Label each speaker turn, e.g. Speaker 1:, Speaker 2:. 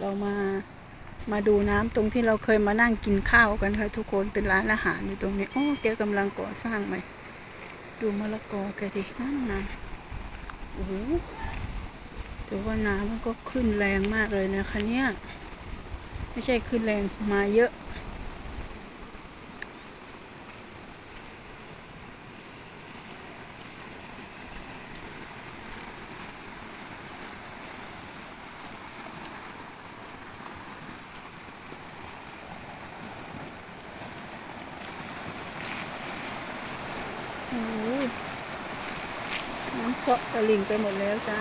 Speaker 1: เรามามาดูน้ำตรงที่เราเคยมานั่งกินข้าวกันค่ะทุกคนเป็นร้านอาหารอยู่ตรงนี้โอ้แกกำลังก่อสร้างใหม่ดูมะละกอแกดินั่นนะโอ้แต่ว่าน้ำมันก็ขึ้นแรงมากเลยนะคะเนี่ยไม่ใช่ขึ้นแรงมาเยอะ โอ้โห น้ำซอกตะลิงไปหมดแล้วจ้า